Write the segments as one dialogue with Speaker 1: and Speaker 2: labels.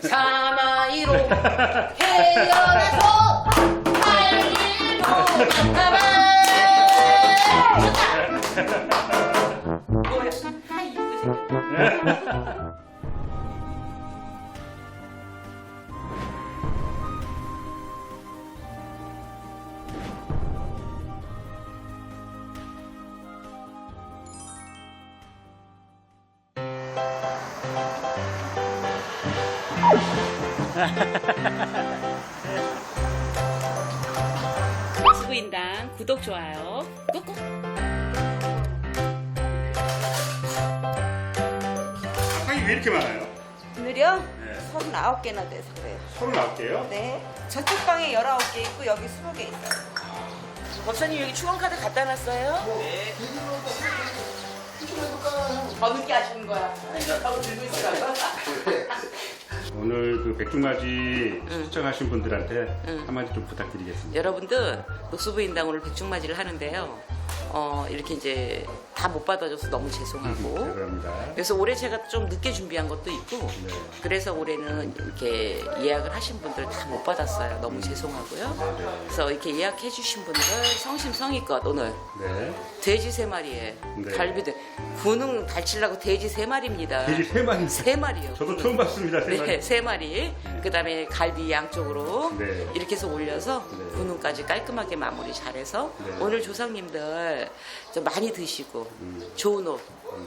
Speaker 1: 사마이로 헤어나서 할일도 많다만 뭐야 하이 수구인당 구독 좋아요 꾹꾹
Speaker 2: 상이 왜 이렇게 많아요?
Speaker 3: 오늘요?
Speaker 2: 네.
Speaker 3: 39개나 돼서 그래요.
Speaker 2: 39개요?
Speaker 3: 네. 저쪽 방에 19개 있고 여기 20개 있어요.
Speaker 1: 법사님 여기 추원카드 갖다 놨어요? 네더 늦게 하시는 거야 하고 들고 있으라고
Speaker 2: 오늘 그 백중맞이 시청하신 분들한테 한마디 좀 부탁드리겠습니다.
Speaker 1: 여러분들 녹수부인당 오늘 백중맞이를 하는데요. 어, 이렇게 이제 다 못 받아줘서 너무 죄송하고
Speaker 2: 죄송합니다.
Speaker 1: 그래서 올해 제가 좀 늦게 준비한 것도 있고
Speaker 2: 네.
Speaker 1: 그래서 올해는 이렇게 예약을 하신 분들 다 못 받았어요. 너무 죄송하고요. 그래서 이렇게 예약해 주신 분들 성심성의껏 오늘
Speaker 2: 네.
Speaker 1: 돼지 세 마리에
Speaker 2: 네.
Speaker 1: 갈비들 군웅 달치려고 돼지 세 마리입니다.
Speaker 2: 돼지 세 마리.
Speaker 1: 세 마리요.
Speaker 2: 저도 처음 봤습니다. 세
Speaker 1: 네,
Speaker 2: 마리.
Speaker 1: 세 마리. 그다음에 갈비 양쪽으로
Speaker 2: 네.
Speaker 1: 이렇게 해서 올려서
Speaker 2: 네.
Speaker 1: 군웅까지 깔끔하게 마무리 잘해서
Speaker 2: 네.
Speaker 1: 오늘 조상님들 좀 많이 드시고
Speaker 2: 음.
Speaker 1: 좋은 옷,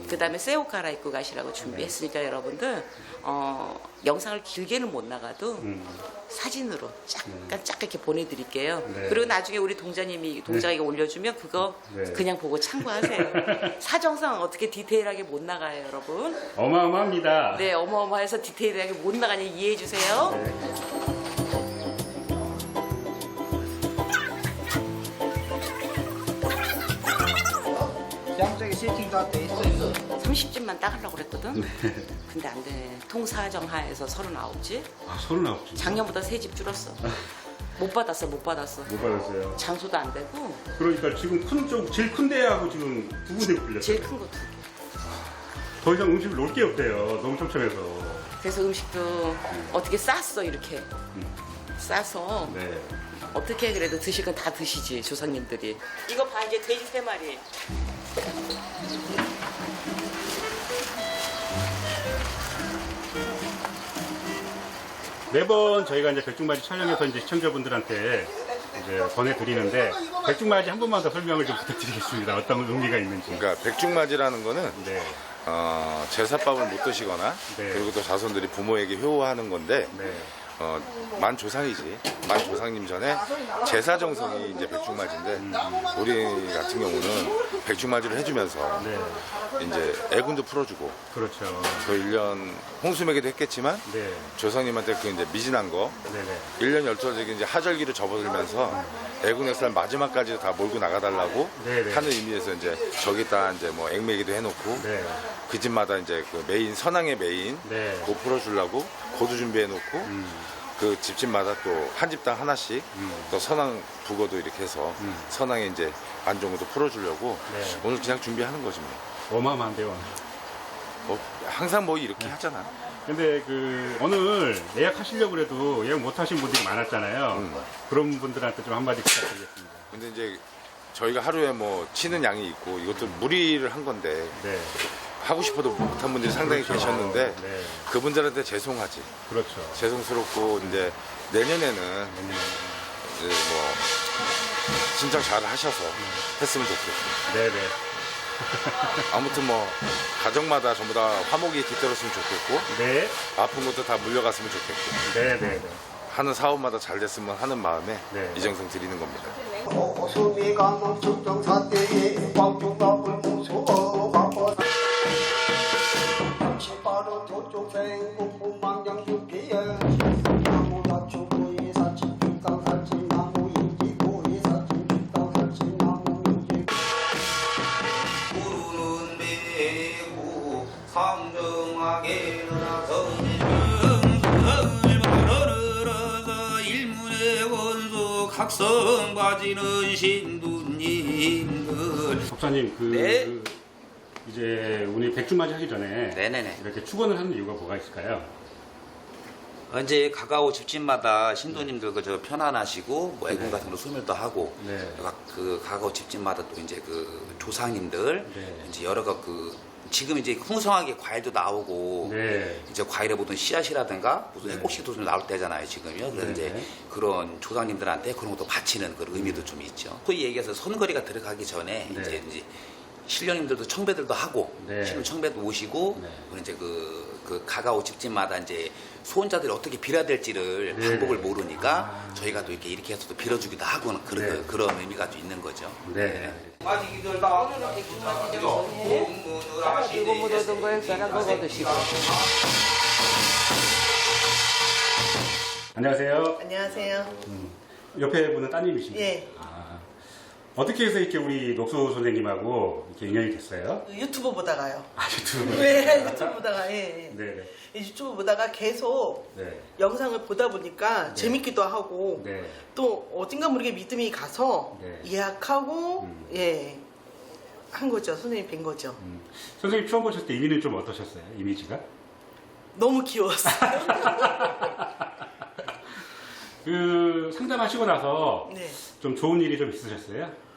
Speaker 1: 그다음에 새 옷 갈아입고 가시라고 준비했으니까 여러분들 어, 영상을 길게는 못 나가도
Speaker 2: 음.
Speaker 1: 사진으로 잠깐 짝 이렇게 보내드릴게요.
Speaker 2: 네.
Speaker 1: 그리고 나중에 우리 동자님이 동자에게 올려주면 그거
Speaker 2: 네.
Speaker 1: 그냥 보고 참고하세요. 사정상 어떻게 디테일하게 못 나가요, 여러분.
Speaker 2: 어마어마합니다.
Speaker 1: 네, 어마어마해서 디테일하게 못 나가니 이해해 주세요.
Speaker 2: 네.
Speaker 4: 세팅 다 돼 있어요.
Speaker 1: 30집만 따가려고 그랬거든. 근데 안 돼. 통사정하에서 39집.
Speaker 2: 아, 서른 아홉 집.
Speaker 1: 작년보다 3집 줄었어. 못 받았어, 못 받았어.
Speaker 2: 못 받았어요.
Speaker 1: 장소도 안 되고
Speaker 2: 그러니까 지금 큰 쪽, 제일 큰 데하고 지금 두 군데 빌렸어요.
Speaker 1: 제일 큰 거 두 개.
Speaker 2: 더 이상 음식을 놓을 게 없대요. 너무 촘촘해서.
Speaker 1: 그래서 음식도 어떻게 쌌어 이렇게 싸서
Speaker 2: 네.
Speaker 1: 어떻게 그래도 드실 건 다 드시지 조상님들이 이거 봐 이제 돼지 세 마리
Speaker 2: 매번 저희가 이제 백중맞이 촬영해서 이제 시청자분들한테 이제 보내드리는데 백중맞이 한 번만 더 설명을 좀 부탁드리겠습니다. 어떤 의미가 있는지.
Speaker 5: 그러니까 백중맞이라는 거는
Speaker 2: 네.
Speaker 5: 어, 제사밥을 못 드시거나
Speaker 2: 네.
Speaker 5: 그리고 또 자손들이 부모에게 효하는 건데
Speaker 2: 네.
Speaker 5: 어, 만 조상이지 만 조상님 전에 제사 정성이 이제 백중맞이인데 우리 같은 경우는 백중맞이를 해주면서
Speaker 2: 네.
Speaker 5: 이제 애군도 풀어주고
Speaker 2: 그렇죠.
Speaker 5: 또 1년 홍수매기도 했겠지만
Speaker 2: 네.
Speaker 5: 조상님한테 그 이제 미진한 거
Speaker 2: 네네.
Speaker 5: 1년 12적이 이제 하절기를 접어들면서 애군 역사를 마지막까지 다 몰고 나가달라고
Speaker 2: 네네.
Speaker 5: 하는 의미에서 이제 저기다 이제 뭐 액매기도 해놓고
Speaker 2: 네.
Speaker 5: 그 집마다 이제 그 메인 선왕의 메인
Speaker 2: 네.
Speaker 5: 그거 풀어주려고 고도 준비해 놓고 그 집집마다 또 한 집당 하나씩 또 선왕 북어도 이렇게 해서 선왕의 이제 안종도 풀어주려고
Speaker 2: 네.
Speaker 5: 오늘 그냥 준비하는 거지 뭐.
Speaker 2: 어마어마한데요.
Speaker 5: 뭐 항상 뭐 이렇게 하잖아.
Speaker 2: 근데 그 오늘 예약하시려고 그래도 예약 못 하신 분들이 많았잖아요.
Speaker 5: 음.
Speaker 2: 그런 분들한테 좀 한마디 부탁드리겠습니다.
Speaker 5: 근데 이제 저희가 하루에 뭐 치는 양이 있고 이것도 무리를 한 건데
Speaker 2: 네.
Speaker 5: 하고 싶어도 못한 분들이 상당히
Speaker 2: 그렇죠.
Speaker 5: 계셨는데
Speaker 2: 네.
Speaker 5: 그분들한테 죄송하지.
Speaker 2: 그렇죠.
Speaker 5: 죄송스럽고 이제 내년에는 이제 뭐 신청 잘 하셔서 했으면 좋겠고
Speaker 2: 네네.
Speaker 5: 아무튼 뭐 가정마다 전부 다 화목이 뒤떨었으면 좋겠고
Speaker 2: 네.
Speaker 5: 아픈 것도 다 물려갔으면 좋겠고
Speaker 2: 네네네.
Speaker 5: 하는 사업마다 잘 됐으면 하는 마음에
Speaker 2: 네.
Speaker 5: 이 정성 드리는 겁니다.
Speaker 6: 원소 각성 빠지는 신도님들
Speaker 2: 법사님 그
Speaker 1: 네.
Speaker 2: 그 이제 우리 백주맞이 하기 전에
Speaker 1: 네네네.
Speaker 2: 이렇게 축원을 하는 이유가 뭐가 있을까요?
Speaker 6: 어, 이제 가까워 집집마다 신도님들 그저 편안하시고 뭐 애군 같은 거 소멸도 하고
Speaker 2: 네.
Speaker 6: 각 그 가까워 집집마다 또 이제 그 조상님들
Speaker 2: 네.
Speaker 6: 이제 여러 가그 지금 이제 풍성하게 과일도 나오고
Speaker 2: 네.
Speaker 6: 이제 과일에 보던 씨앗이라든가 무슨 해곡식도 좀 나올 때잖아요 지금요. 그래서
Speaker 2: 네.
Speaker 6: 이제 그런 조상님들한테 그런 것도 바치는 그런 의미도 좀 있죠. 소위 얘기해서 선거리가 들어가기 전에
Speaker 2: 네.
Speaker 6: 이제 이제 신령님들도 청배들도 하고
Speaker 2: 네.
Speaker 6: 신령 청배도 오시고
Speaker 2: 네.
Speaker 6: 그리고 이제 그, 그 가가오 집집마다 이제 소원자들이 어떻게 빌어야 될지를
Speaker 2: 네.
Speaker 6: 방법을 모르니까 저희가 또 이렇게 이렇게 해서 또 빌어주기도 하고 그런
Speaker 2: 네.
Speaker 6: 그런 의미가 좀 있는 거죠.
Speaker 2: 네.
Speaker 6: 빠지기들 다
Speaker 1: 이거 묻어둔 거 엑사랑 먹어 드시고.
Speaker 2: 안녕하세요.
Speaker 7: 안녕하세요.
Speaker 2: 옆에 분은 따님이십니다.
Speaker 7: 예.
Speaker 2: 아, 어떻게 해서 이렇게 우리 녹수 선생님하고 이렇게 인연이 됐어요?
Speaker 7: 유튜브 보다가요.
Speaker 2: 아, 유튜브.
Speaker 7: 네, 유튜브 보다가, 예, 예.
Speaker 2: 네네.
Speaker 7: 유튜브 보다가 계속
Speaker 2: 네.
Speaker 7: 영상을 보다 보니까 재밌기도 하고,
Speaker 2: 네.
Speaker 7: 또 어딘가 모르게 믿음이 가서
Speaker 2: 네.
Speaker 7: 예약하고,
Speaker 2: 음.
Speaker 7: 예, 한 거죠. 선생님 뵌 거죠.
Speaker 2: 음. 선생님 처음 보셨을 때 이미는 좀 어떠셨어요? 이미지가?
Speaker 7: 너무 귀여웠어요.
Speaker 2: 그 상담하시고 나서
Speaker 7: 네.
Speaker 2: 좀 좋은 일이 좀 있으셨어요?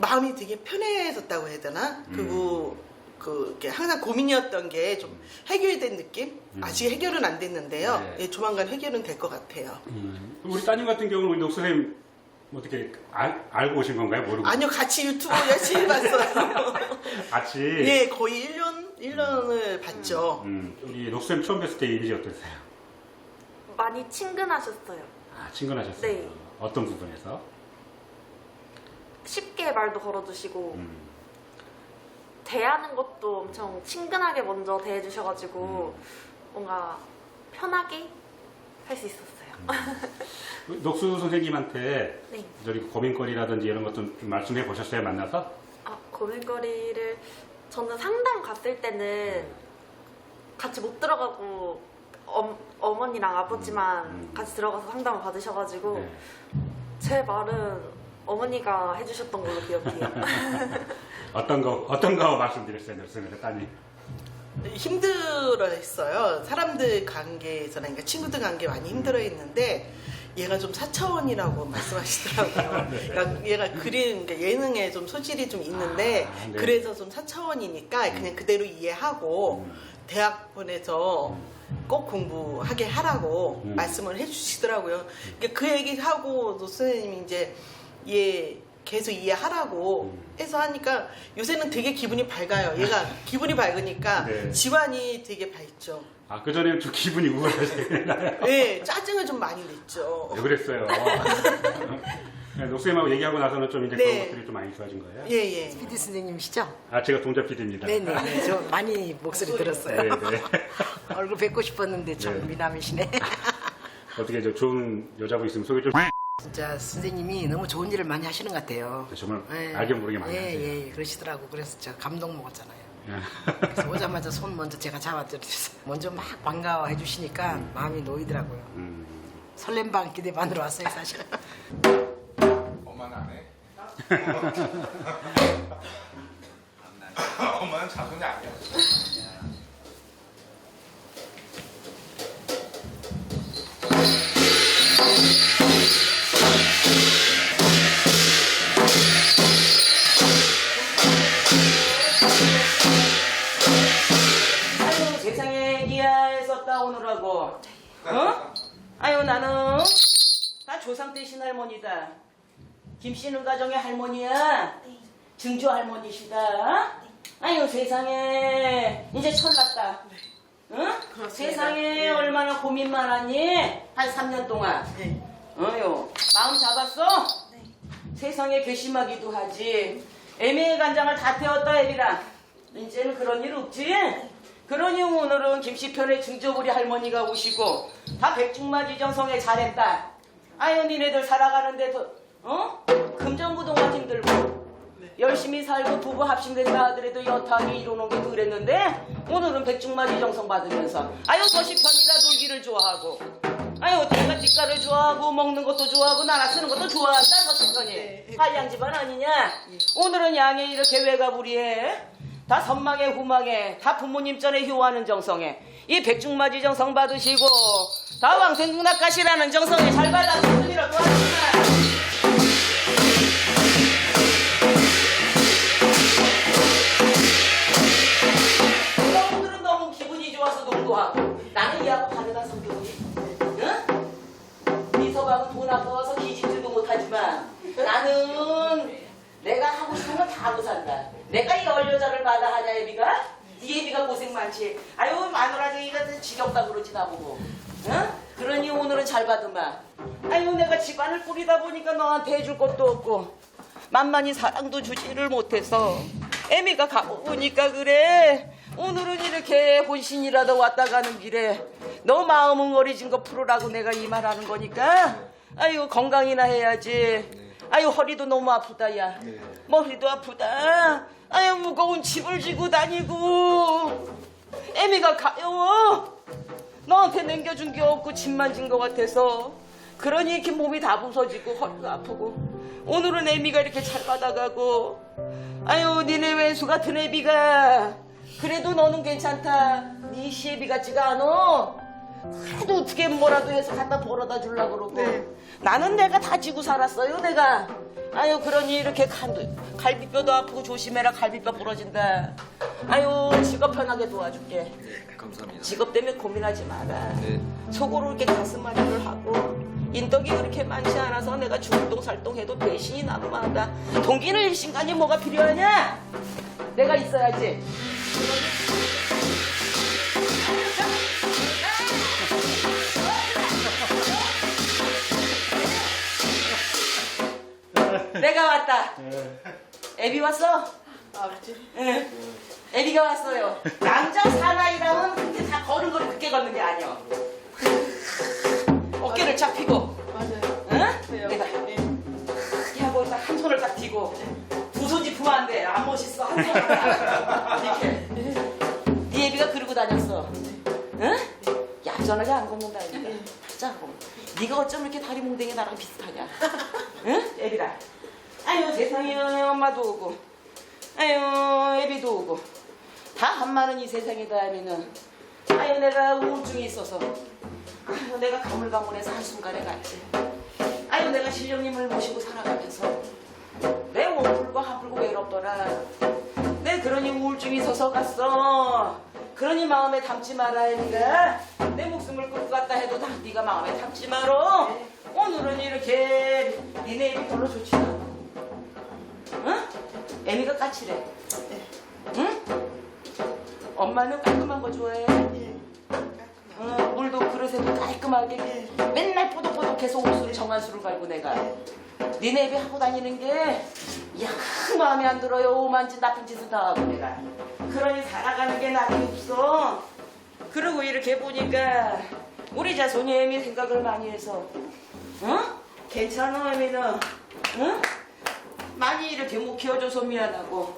Speaker 7: 마음이 되게 편해졌다고 해야 되나? 그리고 그 이렇게 항상 고민이었던 게 좀 해결이 된 느낌? 아직 해결은 안 됐는데요.
Speaker 2: 네.
Speaker 7: 예, 조만간 해결은 될 것 같아요.
Speaker 2: 음. 우리 따님 같은 경우는 우리 녹수 선생님 어떻게 알, 알고 오신 건가요? 모르고?
Speaker 7: 아니요, 같이 유튜브 열심히 봤어요.
Speaker 2: 같이?
Speaker 7: 예, 거의 1년, 1년을 봤죠.
Speaker 2: 음, 우리 녹수 선생님 처음 뵀을 때 이미지 어떠세요?
Speaker 8: 많이 친근하셨어요.
Speaker 2: 아, 친근하셨어요?
Speaker 8: 네.
Speaker 2: 어떤 부분에서?
Speaker 8: 쉽게 말도 걸어주시고
Speaker 2: 음.
Speaker 8: 대하는 것도 엄청 친근하게 먼저 대해주셔가지고
Speaker 2: 음.
Speaker 8: 뭔가 편하게 할 수 있었어요.
Speaker 2: 녹수 선생님한테
Speaker 8: 네.
Speaker 2: 저리 고민거리라든지 이런 것도 좀 말씀해 보셨어요? 만나서?
Speaker 8: 아, 고민거리를 저는 상담 갔을 때는 같이 못 들어가고 엄, 어머니랑 아버지만
Speaker 2: 음, 음.
Speaker 8: 같이 들어가서 상담을 받으셔가지고
Speaker 2: 네.
Speaker 8: 제 말은 어머니가 해주셨던 걸로 기억해요.
Speaker 2: 어떤 거, 어떤 거 말씀드렸어요? 녹수 선생님 따님?
Speaker 7: 힘들어 했어요. 사람들 관계에서나, 그러니까 친구들 관계 많이 힘들어 했는데, 얘가 좀 사차원이라고 말씀하시더라고요. 그러니까 얘가 그림, 그러니까 예능에 좀 소질이 좀 있는데,
Speaker 2: 아, 네.
Speaker 7: 그래서 좀 사차원이니까 그냥 그대로 이해하고,
Speaker 2: 음.
Speaker 7: 대학 보내서 꼭 공부하게 하라고
Speaker 2: 음.
Speaker 7: 말씀을 해주시더라고요. 그러니까 그 얘기하고 또 선생님이 이제 얘 계속 이해하라고
Speaker 2: 음.
Speaker 7: 해서 하니까 요새는 되게 기분이 밝아요. 얘가 기분이 밝으니까
Speaker 2: 네.
Speaker 7: 집안이 되게 밝죠.
Speaker 2: 아, 그전에는 좀 기분이 우울하시나요?
Speaker 7: 네, 짜증을 좀 많이 냈죠.
Speaker 2: 왜 그랬어요? 네, 녹수님하고 얘기하고 나서는 좀 이제
Speaker 7: 네.
Speaker 2: 그런 것들이 좀 많이 좋아진 거예요?
Speaker 7: 예, 예.
Speaker 9: PD 선생님이시죠?
Speaker 2: 아, 제가 동자 PD입니다.
Speaker 9: 네네. 저 많이 목소리 들었어요.
Speaker 2: 네, 네.
Speaker 9: 얼굴 뵙고 싶었는데 참
Speaker 2: 네.
Speaker 9: 미남이시네.
Speaker 2: 어떻게 저 좋은 여자분 있으면 소개 좀.
Speaker 9: 진짜 선생님이 너무 좋은 일을 많이 하시는 것 같아요.
Speaker 2: 정말
Speaker 9: 예.
Speaker 2: 알게 모르게 많이
Speaker 9: 예,
Speaker 2: 하세요.
Speaker 9: 예, 그러시더라고. 그래서 저 감동 먹었잖아요.
Speaker 2: 예.
Speaker 9: 그래서 오자마자 손 먼저 제가 잡아드렸어요. 먼저 막 반가워해 주시니까 마음이 놓이더라고요.
Speaker 2: 음.
Speaker 9: 설렘 반 기대 반으로 왔어요, 사실.
Speaker 5: 엄마는 안 해? 엄마는 자손이 아니야.
Speaker 1: 오느라고. 어? 아유 나는 나 조상 때 신할머니다. 김씨는 가정의 할머니야. 증조 할머니시다. 아유 세상에. 이제 철났다. 응? 세상에 얼마나 고민 많았니? 한 3년 동안.
Speaker 7: 네.
Speaker 1: 어유 마음 잡았어? 세상에 괘씸하기도 하지. 애매의 간장을 다 태웠다 애비라 이제는 그런 일 없지? 그러니 오늘은 김씨편의 증조부리 할머니가 오시고 다 백중마지 정성에 잘했다. 아유 니네들 살아가는데 더 어? 금전부동만 힘들고 열심히 살고 부부 합심된다 하더라도 여탕이 이루는 게 그랬는데 오늘은 백중마지 정성 받으면서 아유 서시편이라 놀기를 좋아하고 아유 내가 뒷가를 좋아하고 먹는 것도 좋아하고 나라 쓰는 것도 좋아한다 서시편이. 한량 집안 아니냐? 오늘은 양에 이렇게 외가 부리해 다 선망에 후망에 다 부모님 전에 효하는 정성에 이 백중맞이 정성 받으시고 다 왕생문학가시라는 정성에 잘 받아 손이라도 하시나 오늘은 너무 기분이 좋아서 농도하고 나는 이하고 다르다 성격이 응? 이 서방은 돈 아까워서 기집질도 못하지만 나는 내가 하고 싶은 건 다 하고 산다. 내가 이 얼여자를 받아 하냐 애비가? 이 애비가 고생 많지. 아유 마누라쟁이가 지겹다 그러지 나보고. 응? 그러니 오늘은 잘 받으마. 아유 내가 집안을 꾸리다 보니까 너한테 해줄 것도 없고 만만히 사랑도 주지를 못해서 애미가 가보니까 그래. 오늘은 이렇게 혼신이라도 왔다 가는 길에 너 마음은 어리진 거 풀으라고 내가 이 말하는 거니까. 아유 건강이나 해야지 아유 허리도 너무 아프다 야. 머리도 아프다. 아유 무거운 집을 지고 다니고. 애미가 가여워. 너한테 남겨준 게 없고 집만 진 것 같아서. 그러니 이렇게 몸이 다 부서지고 허리가 아프고. 오늘은 애미가 이렇게 잘 받아가고. 아유 니네 왼수 같은 애비가. 그래도 너는 괜찮다. 네 시애비 같지가 않어. 그래도 어떻게 뭐라도 해서 갖다 벌어다 주려고 그러고 나는 내가 다 지고 살았어요 내가 아유 그러니 이렇게 간, 갈비뼈도 아프고 조심해라 갈비뼈 부러진다 아유 직업 편하게 도와줄게
Speaker 10: 감사합니다.
Speaker 1: 직업 때문에 고민하지 마라. 속으로 이렇게 가슴앓이를 하고 인덕이 그렇게 많지 않아서 내가 중동살동해도 배신이 난무하다. 동기는 일신간이 뭐가 필요하냐? 내가 있어야지. 내가 왔다. 애비 왔어?
Speaker 7: 아버지.
Speaker 1: 응. 애비가 왔어요. 남자 사나이라면 그렇게 다 걸음걸이 그렇게 걷는 게 아니야. 어깨를 쫙 펴고,
Speaker 7: 맞아요.
Speaker 1: 응? 내가 이렇게 하고 딱 한 손을 딱 쥐고 두손 짚으면 안 돼. 안 멋있어. 한 손을 딱 이렇게. 네 애비가 그러고 다녔어. 응? 얌전하게 안 걷는다 애비가. 하자고. 네가 어쩜 이렇게 다리 몽댕이 나랑 비슷하냐? 응? 애비라. 아유 세상에 엄마도 오고. 아유 애비도 오고. 다 한마는 이 세상이다 하면은 아유 내가 우울증이 있어서. 아유 내가 가물가물해서 한순간에 갔지 아유 내가 신령님을 모시고 살아가면서. 내 몸풀고 한풀고 외롭더라. 내 그러니 우울증이 있어서 갔어. 그러니 마음에 담지 마라 애니가. 내 목숨을 끌고 갔다 해도 다 네가 마음에 담지 마라. 오늘은 이렇게 니네 입이 별로 좋지 않아. 응? 애미가 까칠해. 응? 엄마는 깔끔한 거 좋아해. 어, 물도 그릇에도 깔끔하게 맨날 뽀독뽀독해서 옷을 정한 수를 갈고 내가 니네 애비 하고 다니는 게영 마음에 안 들어요 오만진 나쁜 짓을 다 하고 내가 그러니 살아가는 게 낙이 없어 그러고 이렇게 보니까 우리 자손이 애미 생각을 많이 해서 응? 괜찮아 애미는 응? 많이 이렇게 못 키워줘서 미안하고.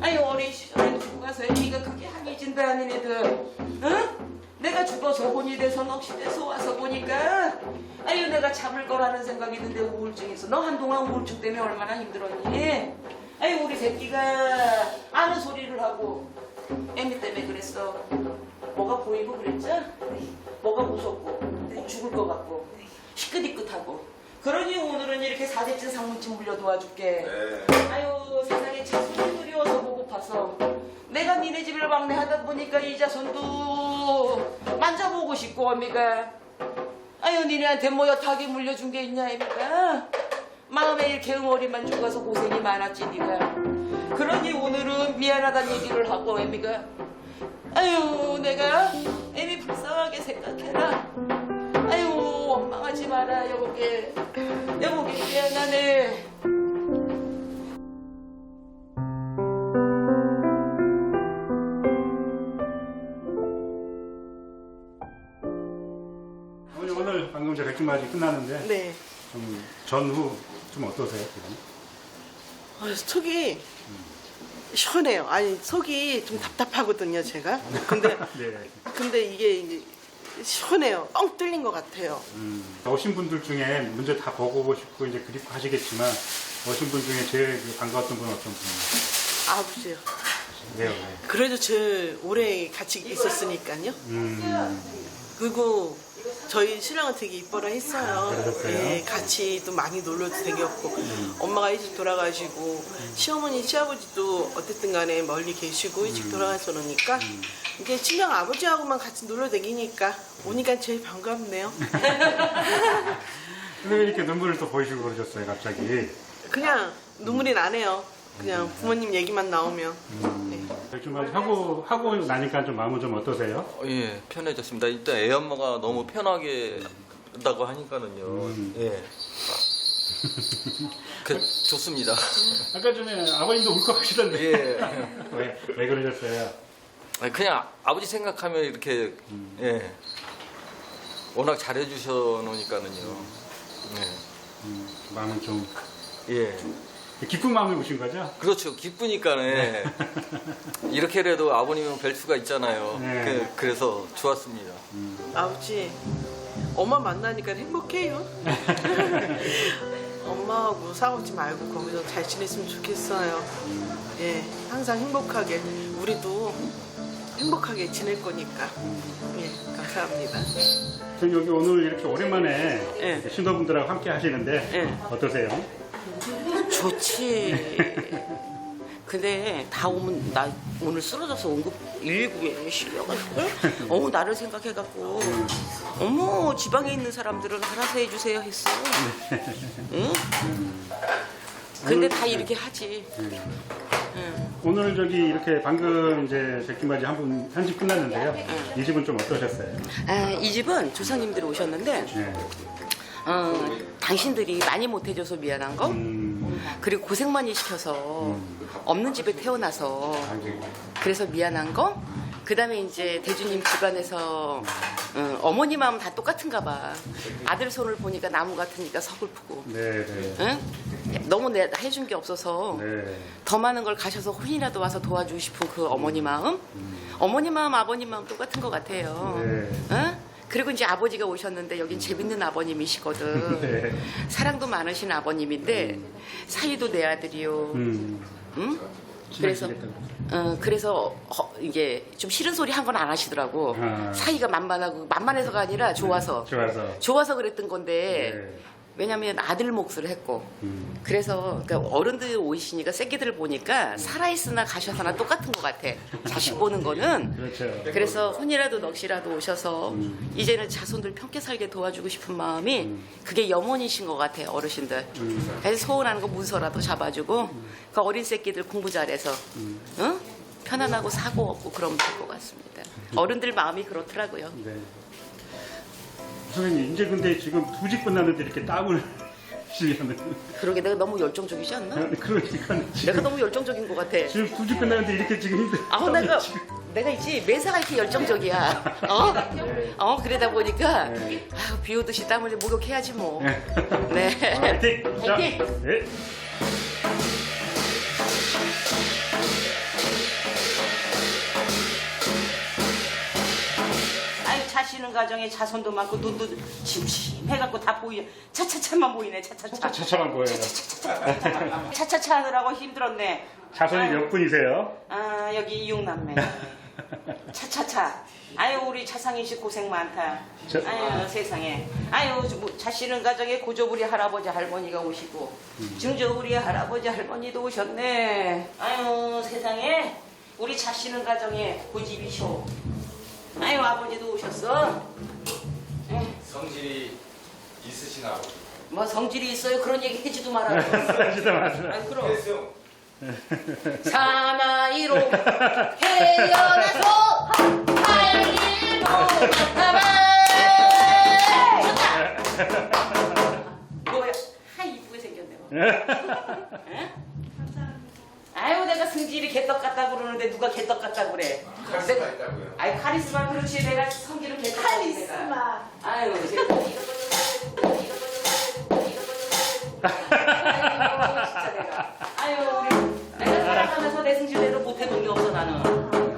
Speaker 1: 아니 어린 시절에 가서 애기가 그게 한이진다 하는 애들 응? 내가 죽어서 혼이 돼서 넋이 돼서 와서 보니까 아유 내가 잡을 거라는 생각이 드는데 우울증이 있어 너 한동안 우울증 때문에 얼마나 힘들었니? 아유 우리 새끼가 아는 소리를 하고. 애미 때문에 그랬어. 뭐가 보이고 그랬죠? 뭐가 무섭고. 꼭 죽을 것 같고. 희끗희끗하고 그러니 오늘은 이렇게 사대진 상문집 물려 도와줄게. 아유 세상에 자손이 그리워서 보고파서. 내가 니네 집을 막내하다 보니까 이 자손도 만져보고 싶고 어미가. 아유 니네한테 뭐 여타하게 물려준 게 있냐 애미가? 마음에 이렇게 응어리만 죽어서 고생이 많았지 니가. 그러니 오늘은 미안하다는 얘기를 하고 애미가. 아유 내가 애미 불쌍하게 생각해라 마라 여보게 여보게 미안하네
Speaker 2: 어머니 오늘 방금 저 백중맞이 끝나는데
Speaker 7: 네.
Speaker 2: 좀 전후 좀 어떠세요? 지금?
Speaker 7: 아, 속이 시원해요. 아니 속이 좀 답답하거든요, 제가. 근데
Speaker 2: 네.
Speaker 7: 근데 이게 이제 시원해요. 뻥 뚫린 것 같아요.
Speaker 2: 음, 오신 분들 중에 문제 다 보고 싶고 이제 그립고 하시겠지만 오신 분 중에 제일 그 반가웠던 분은 어떤 분이에요?
Speaker 7: 아버지요.
Speaker 2: 왜요?
Speaker 7: 그래도 제일 오래 같이 있었으니까요.
Speaker 2: 음,
Speaker 7: 그리고 저희 신랑은 되게 이뻐라 했어요.
Speaker 2: 그러셨어요?
Speaker 7: 예, 같이 또 많이 놀러도 되겠고 엄마가 일찍 돌아가시고 시어머니 시아버지도 어쨌든 간에 멀리 계시고 일찍 돌아가서 그러니까 이게 친정 아버지하고만 같이 놀러 다니니까 오니까 제일 반갑네요.
Speaker 2: 근데 왜 이렇게 눈물을 또 보이시고 그러셨어요, 갑자기?
Speaker 7: 그냥 눈물이 나네요. 그냥 부모님 얘기만 나오면. 네.
Speaker 2: 백주말 하고, 하고 나니까 좀 마음은 좀 어떠세요?
Speaker 10: 어, 예, 편해졌습니다. 일단 애 엄마가 너무 편하게 한다고 하니까는요.
Speaker 2: 음.
Speaker 10: 예. 그, 좋습니다.
Speaker 2: 아까 전에 아버님도 울컥하시던데.
Speaker 10: 예.
Speaker 2: 왜, 왜 그러셨어요?
Speaker 10: 아니, 그냥 아버지 생각하면 이렇게,
Speaker 2: 음.
Speaker 10: 예. 워낙 잘해 주셔 놓으니까는요.
Speaker 2: 음, 마음은 좀
Speaker 10: 예. 예.
Speaker 2: 기쁜 마음에 오신 거죠?
Speaker 10: 그렇죠. 기쁘니까는. 예. 이렇게라도 아버님은 뵐 수가 있잖아요.
Speaker 2: 네.
Speaker 10: 그, 그래서 좋았습니다.
Speaker 7: 아버지, 엄마 만나니까 행복해요. 엄마하고 싸우지 말고 거기서 잘 지냈으면 좋겠어요. 예, 항상 행복하게 우리도 행복하게 지낼 거니까. 예, 감사합니다.
Speaker 2: 전 여기 오늘 이렇게 오랜만에
Speaker 7: 예.
Speaker 2: 신도분들하고 함께 하시는데
Speaker 7: 예.
Speaker 2: 어떠세요?
Speaker 1: 좋지. 근데 다 오면 나 오늘 쓰러져서 응급 119에 실려가지고 어 나를 생각해갖고 어머 지방에 있는 사람들은 알아서 해주세요 했어. 응? 근데 다 이렇게 하지.
Speaker 2: 오늘 저기 이렇게 방금 이제 백김바지 한분 한 집 끝났는데요. 이 집은 좀 어떠셨어요?
Speaker 1: 아, 이 집은 조상님들이 오셨는데
Speaker 2: 네.
Speaker 1: 어, 당신들이 많이 못해줘서 미안한 거
Speaker 2: 음,
Speaker 1: 그리고 고생 많이 시켜서 없는 집에 태어나서 그래서 미안한 거. 그 다음에 이제 대주님 집안에서 어, 어머니 마음 다 똑같은가 봐. 아들 손을 보니까 나무 같으니까 서글프고.
Speaker 2: 네, 네.
Speaker 1: 응? 너무 내 해준 게 없어서
Speaker 2: 네.
Speaker 1: 더 많은 걸 가셔서 혼이라도 와서 도와주고 싶은 그 어머니 마음. 어머니 마음, 아버님 마음 똑같은 것 같아요.
Speaker 2: 네.
Speaker 1: 응? 그리고 이제 아버지가 오셨는데 여긴 재밌는 아버님이시거든.
Speaker 2: 네.
Speaker 1: 사랑도 많으신 아버님인데 사위도 내 아들이요.
Speaker 2: 음,
Speaker 1: 응? 그래서 어, 그래서 어, 이게 좀 싫은 소리 한 건 안 하시더라고.
Speaker 2: 아.
Speaker 1: 사이가 만만하고 만만해서가 아니라 좋아서
Speaker 2: 좋아서.
Speaker 1: 좋아서 그랬던 건데
Speaker 2: 네.
Speaker 1: 왜냐면 아들 몫을 했고
Speaker 2: 음,
Speaker 1: 그래서 그러니까 어른들 오시니까 새끼들 보니까 살아있으나 가셔서나 똑같은 것 같아. 자식 보는 거는
Speaker 2: 그렇죠.
Speaker 1: 그래서 혼이라도 넋이라도 오셔서 이제는 자손들 평게 살게 도와주고 싶은 마음이 그게 염원이신 것 같아요 어르신들. 그래서 소원하는 거 문서라도 잡아주고 그 어린 새끼들 공부 잘해서 응? 편안하고 사고 없고 그러면 될 것 같습니다. 어른들 마음이 그렇더라고요.
Speaker 2: 네. 선생님, 이제 근데 지금 두 집 끝났는데 이렇게 땀을 흘리면은.
Speaker 1: 그러게 내가 너무 열정적이지 않나?
Speaker 2: 그러니까
Speaker 1: 내가
Speaker 2: 지금,
Speaker 1: 너무 열정적인 것 같아.
Speaker 2: 지금 두 집 끝났는데 이렇게 지금 힘들
Speaker 1: 아, 내가 내가 있지 매사가 이렇게 열정적이야. 어? 어 그러다 보니까
Speaker 2: 네.
Speaker 1: 아, 비 오듯이 땀 흘리 목욕해야지 뭐. 네.
Speaker 2: 화이팅! 자,
Speaker 1: 화이팅!
Speaker 2: 네.
Speaker 1: 자시는 가정에 자손도 많고 눈도 침침해갖고 다 보이. 차차차만 보이네. 차차차.
Speaker 2: 차차만 보여요.
Speaker 1: 차차차 하느라고 힘들었네.
Speaker 2: 자손이 몇 분이세요?
Speaker 1: 아 여기 이육남매. 차차차. 아유 우리 차상인씨 고생 많다.
Speaker 2: 저-
Speaker 1: 아유 세상에. 아유 뭐, 자시는 가정에 고조부리 할아버지 할머니가 오시고 증조부리 할아버지 할머니도 오셨네. 아유 세상에 우리 자시는 가정에 고집이쇼. 아유 아버지도 오셨어.
Speaker 5: 성질이 있으시나 보죠.
Speaker 1: 뭐 성질이 있어요 그런 얘기 해지도 말아요.
Speaker 2: 진짜 맞아.
Speaker 1: 아유 그럼. 사나이로 태어나서 할 일도 많다만 뭐야 하 이쁘게 생겼네 뭐. 에? 아유 내가 승질이 개떡 같다 그러는데 누가 개떡 같다 그래?
Speaker 5: 카리스마 있다고요.
Speaker 1: 아유 카리스마 그렇지. 내가 성질은 개떡 카리스마. 아유 아유 진짜 내가 아유 우리 내가 살아가면서 내 승질대로 못해 본 게 없어 나는.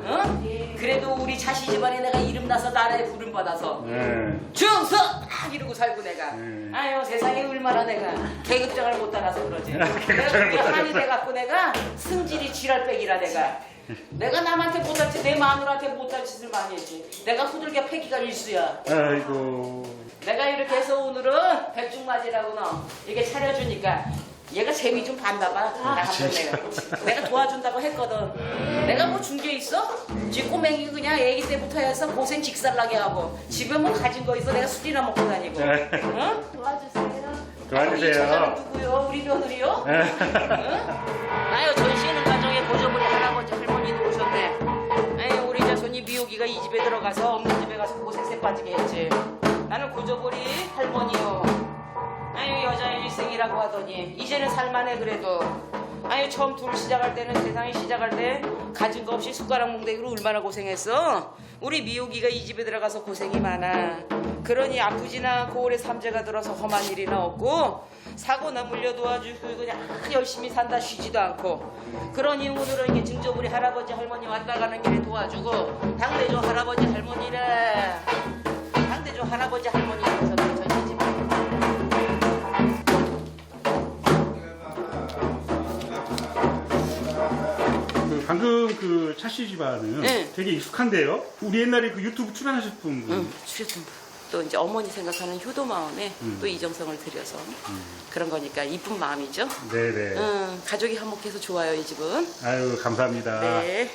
Speaker 1: 어? 그래도 우리 자식 집안에 내가 이름 나서 나라에 부름 받아서.
Speaker 2: 네.
Speaker 1: 충성 딱 이러고 살고 내가
Speaker 2: 음.
Speaker 1: 아유 세상에 얼마나 내가 계급장을 못 따라서 그러지 내가
Speaker 2: 계급장을 못
Speaker 1: 한이
Speaker 2: 따라서.
Speaker 1: 돼갖고 내가 승질이 지랄백이라 내가 내가 남한테 못할 짓, 내 마누라한테 못할 짓을 많이 했지. 내가 후들겨 패기가 일수야.
Speaker 2: 아이고.
Speaker 1: 내가 이렇게 해서 오늘은 백중맞이라고 너 이게 차려주니까 얘가 재미 좀 봤나 봐. 나 한번 내가. 내가 도와준다고 했거든. 내가 뭐 준 게 있어? 지 꼬맹이 그냥 애기 때부터 해서 고생 직살나게 하고 집에 뭐 가진 거 있어 내가 술이나 먹고 다니고. 응?
Speaker 8: 도와주세요.
Speaker 1: 이 처자는
Speaker 2: 도와주세요.
Speaker 1: 누구요? 우리 며느리요? 응? 아유 전시는 가정에 고조부리 할아버지 할머니도 오셨네. 아유 우리 자손이 미호기가 이 집에 들어가서 없는 집에 가서 고생세 빠지게 했지. 나는 고조부리 할머니요. 아유 여자 일생이라고 하더니 이제는 살만해 그래도. 아유 처음 둘 시작할 때는 세상에 시작할 때 가진 거 없이 숟가락 몽대기로 얼마나 고생했어. 우리 미호기가 이 집에 들어가서 고생이 많아. 그러니 아프지나 고을에 삼재가 들어서 험한 일이나 없고 사고나 물려 도와주고 그냥 열심히 산다 쉬지도 않고 그러니 오늘은 이게 증조부리 할아버지 할머니 왔다 가는 길에 도와주고 당대조 할아버지 할머니래 당대조 할아버지 할머니
Speaker 2: 방금 그 차씨 집안은
Speaker 1: 네.
Speaker 2: 되게 익숙한데요. 우리 옛날에 그 유튜브 출연하셨던 분.
Speaker 1: 응, 주셨던 또 이제 어머니 생각하는 효도 마음에
Speaker 2: 음.
Speaker 1: 또 이정성을 들여서 그런 거니까 이쁜 마음이죠.
Speaker 2: 네네.
Speaker 1: 응, 가족이 화목해서 좋아요 이 집은.
Speaker 2: 아유 감사합니다.
Speaker 1: 네.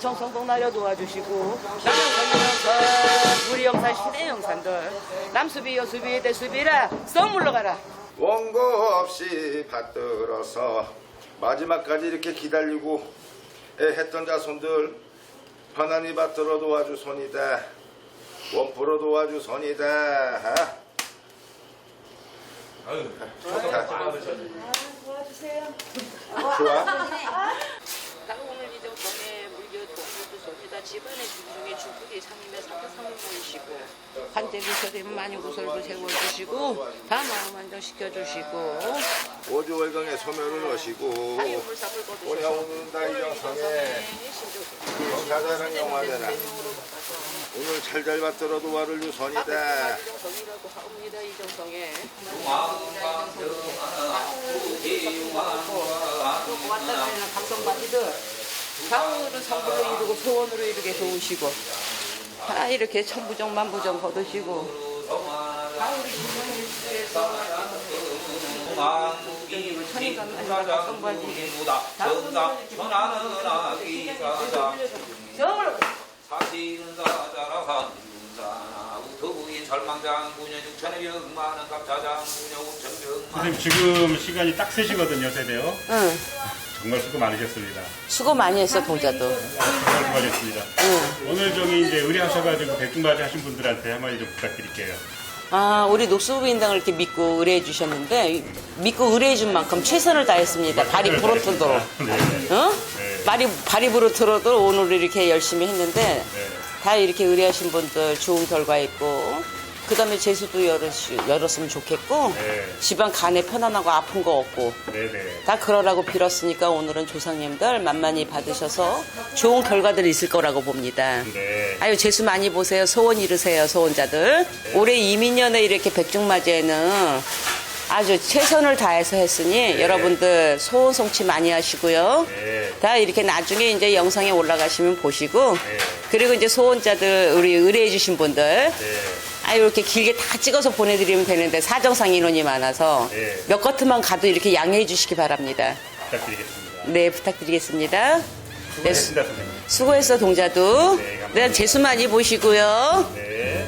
Speaker 1: 정성동 날려 도와주시고 남영선 우리 영산 시대 영산들 남수비 여수비 대수비라 썩 물러가라.
Speaker 5: 원고 없이 받들어서 마지막까지 이렇게 기다리고 했던 자손들 하나님 받들어 도와주소니다. 원포로 도와주소니다. 좋아?
Speaker 1: 나 오늘 이제 전에 물려 독수도 소리다 집안의 중중에 주부리 상임에 사태 상임 모이시고 한대 비서되면 많이 구설도 세워주시고 다 마음 안정시켜주시고
Speaker 5: 오주월경에 소멸을 하시고
Speaker 1: 거두셔서
Speaker 5: 오늘 다이정성에 경사자랑 영화되나 오늘 잘잘 받들어 도와를 주소니다
Speaker 1: 이정성이라고 하옵니다 이정성에 또 왔다 가는 감성바지들 가을은 성불로 이루고 소원으로 이루게 도우시고 다 이렇게 천부정 만부정 거두시고 마지막 감성바지 정을
Speaker 11: 사실은 사자라 산사 우토부인 절망장 부녀 육천의 병만은 갑자장 부녀 우천병만
Speaker 2: 선생님 지금 시간이 딱 3시거든요, 세대요.
Speaker 1: 응.
Speaker 2: 정말 수고 많으셨습니다.
Speaker 1: 수고 많이 했어 동자도
Speaker 2: 정말 수고하셨습니다. 오늘 저기 이제 의뢰하셔가지고 백중맞이 하신 분들한테 한마디 좀 부탁드릴게요.
Speaker 1: 아, 우리 녹수부인당을 이렇게 믿고 의뢰해 주셨는데 믿고 의뢰해 준 만큼 최선을 다했습니다. 발이 부러뜨도록.
Speaker 2: 네.
Speaker 1: 어?
Speaker 2: 네.
Speaker 1: 발이 발이 부러뜨려도 오늘 이렇게 열심히 했는데
Speaker 2: 네.
Speaker 1: 다 이렇게 의뢰하신 분들 좋은 결과 있고 그 다음에 재수도 열었, 열었으면 좋겠고
Speaker 2: 네.
Speaker 1: 집안 간에 편안하고 아픈 거 없고
Speaker 2: 네네.
Speaker 1: 다 그러라고 빌었으니까 오늘은 조상님들 만만히 받으셔서 좋은 결과들이 있을 거라고 봅니다.
Speaker 2: 네.
Speaker 1: 아유 재수 많이 보세요. 소원 이루세요. 소원자들. 올해 이민년에 이렇게 백중맞이에는 아주 최선을 다해서 했으니 여러분들 소원 성취 많이 하시고요.
Speaker 2: 네.
Speaker 1: 다 이렇게 나중에 이제 영상에 올라가시면 보시고
Speaker 2: 네.
Speaker 1: 그리고 이제 소원자들 우리 의뢰해 주신 분들
Speaker 2: 네.
Speaker 1: 아 이렇게 길게 다 찍어서 보내드리면 되는데 사정상 인원이 많아서
Speaker 2: 네.
Speaker 1: 몇 커트만 가도 이렇게 양해해 주시기 바랍니다.
Speaker 2: 부탁드리겠습니다.
Speaker 1: 네 부탁드리겠습니다. 네, 수-
Speaker 2: 수고하셨습니다, 선생님.
Speaker 1: 수고했어 동자도.
Speaker 2: 네, 감사합니다.
Speaker 1: 네, 재수 많이 보시고요.
Speaker 2: 네.